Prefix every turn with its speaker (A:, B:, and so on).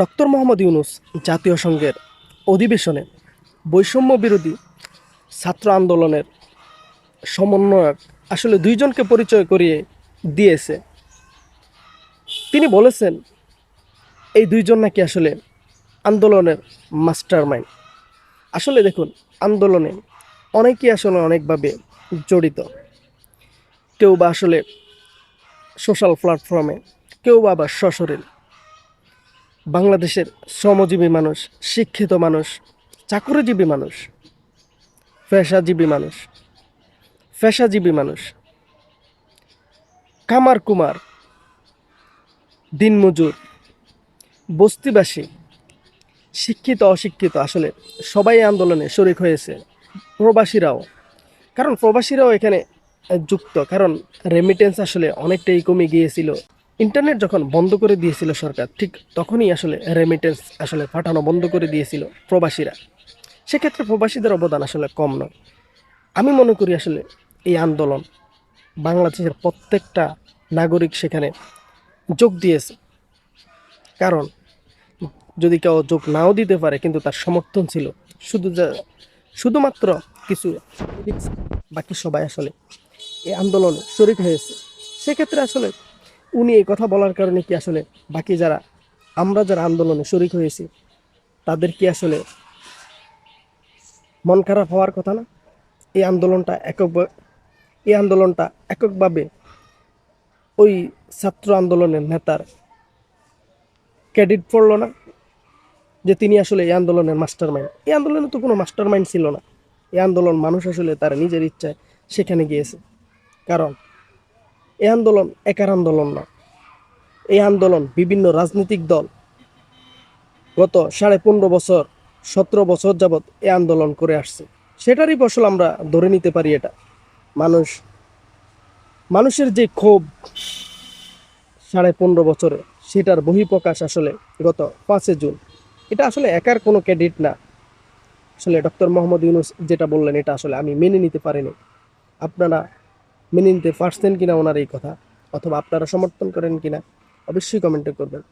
A: Doctor Mohammad Yunus জাতীয় সংঘের অধিবেশনে বৈষম্য বিরোধী ছাত্র আন্দোলনের সমন্বয়ক আসলে দুইজনকে পরিচয় করিয়ে দিয়েছে। তিনি বলেছেন, এই দুইজন নাকি আসলে আন্দোলনের মাস্টার মাইন্ড আসলে দেখুন, আন্দোলনে অনেকেই আসলে অনেকভাবে জড়িত। কেউ বা আসলে সোশ্যাল প্ল্যাটফর্মে, কেউ বা আবার সশরীর। বাংলাদেশের শ্রমজীবী মানুষ, শিক্ষিত মানুষ, চাকুরিজীবী মানুষ, পেশাজীবী মানুষ পেশাজীবী মানুষ, কামার কুমার, দিনমজুর, বস্তিবাসী, শিক্ষিত অশিক্ষিত, আসলে সবাই আন্দোলনে শরিক হয়েছে। প্রবাসীরাও, কারণ প্রবাসীরাও এখানে যুক্ত, কারণ রেমিটেন্স আসলে অনেকটাই কমে গিয়েছিল। ইন্টারনেট যখন বন্ধ করে দিয়েছিল সরকার, ঠিক তখনই আসলে রেমিটেন্স আসলে পাঠানো বন্ধ করে দিয়েছিল প্রবাসীরা। সেক্ষেত্রে প্রবাসীদের অবদান আসলে কম নয়। আমি মনে করি আসলে এই আন্দোলন বাংলাদেশের প্রত্যেকটা নাগরিক সেখানে যোগ দিয়েছে। কারণ যদি কেউ যোগ নাও দিতে পারে, কিন্তু তার সমর্থন ছিল। শুধু যা- শুধুমাত্র কিছু বাকি সবাই আসলে এই আন্দোলনে শরিক হয়েছে। সেক্ষেত্রে আসলে উনি এই কথা বলার কারণে কি আসলে বাকি যারা, আমরা যারা আন্দোলনে শরিক হয়েছি, তাদের কি আসলে মন খারাপ হওয়ার কথা না? এই আন্দোলনটা একক এই আন্দোলনটা এককভাবে ওই ছাত্র আন্দোলনের নেতার ক্রেডিট পড়ল না যে তিনি আসলে এই আন্দোলনের মাস্টার মাইন্ড এই আন্দোলনে তো কোনো মাস্টার মাইন্ড ছিল না। এই আন্দোলন মানুষ আসলে তার নিজের ইচ্ছায় সেখানে গিয়েছে। কারণ এই আন্দোলন একার আন্দোলন না। এই আন্দোলন বিভিন্ন রাজনৈতিক দল গত সাড়ে পনেরো বছর, সতেরো বছর যাবৎ এই আন্দোলন করে আসছে। সেটারই ফসল আমরা ধরে নিতে পারি এটা। মানুষ, মানুষের যে ক্ষোভ সাড়ে পনেরো বছরে, সেটার বহিঃপ্রকাশ আসলে গত পাঁচে জুন। এটা আসলে একার কোনো ক্রেডিট না। আসলে ডক্টর মোহাম্মদ ইউনুস যেটা বললেন, এটা আসলে আমি মেনে নিতে পারিনি। আপনারা মেনে নিতে পারছেন কিনা ওনার এই কথা, অথবা আপনারা সমর্থন করেন কিনা, অবশ্যই কমেন্টে করবেন।